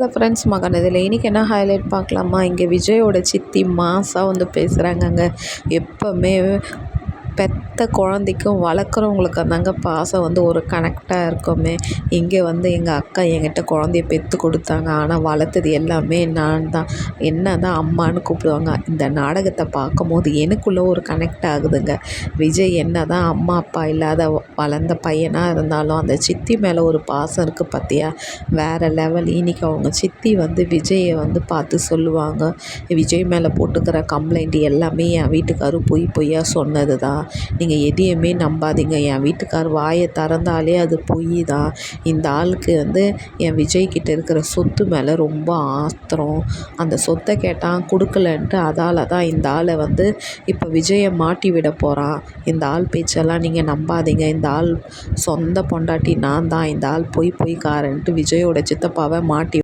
Hello friends மகன் இதில். இன்றைக்கி என்ன ஹைலைட் பார்க்கலாமா? இங்கே விஜயோட சித்தி மாசாக வந்து பேசுகிறாங்கங்க எப்போவுமே பெத்த குழந்தைக்கும் வளர்க்குறவங்களுக்கு தாங்க பாசம் வந்து ஒரு கனெக்டாக இருக்குமே. இங்கே வந்து எங்கள் அக்கா என்கிட்ட குழந்தைய பெற்று கொடுத்தாங்க. ஆனால் வளர்த்தது எல்லாமே நான் தான் என்ன தான் அம்மான்னு கூப்பிடுவாங்க. இந்த நாடகத்தை பார்க்கும்போது எனக்குள்ளே ஒரு கனெக்ட் ஆகுதுங்க. விஜய் என்ன தான் அம்மா அப்பா இல்லாத வளர்ந்த பையனாக இருந்தாலும் அந்த சித்தி மேலே ஒரு பாசம் இருக்குது பார்த்தியா வேறு லெவல் இன்றைக்கி அவங்க சித்தி வந்து விஜயை வந்து பார்த்து சொல்லுவாங்க. விஜய் மேலே போட்டுக்கிற கம்ப்ளைண்ட் எல்லாமே என் வீட்டுக்காரர் பொய் பொய்யா சொன்னது தான் நீங்கள் எதையுமே நம்பாதீங்க. என் வீட்டுக்கார் வாயை திறந்தாலே அது பொய் தான் இந்த ஆளுக்கு வந்து என் விஜய்கிட்ட இருக்கிற சொத்து மேலே ரொம்ப ஆத்திரம். அந்த சொத்தை கேட்டான் கொடுக்கலன்ட்டு அதால் தான் இந்த ஆளை வந்து இப்போ விஜயை மாட்டி விட போகிறான் இந்த ஆள் பேச்செல்லாம் நீங்கள் நம்பாதீங்க. இந்த ஆள் சொந்த பொண்டாட்டி நான் தான். இந்த ஆள் பொய் பொய்க்காரன்ட்டு விஜயோட சித்தப்பாவை மாட்டி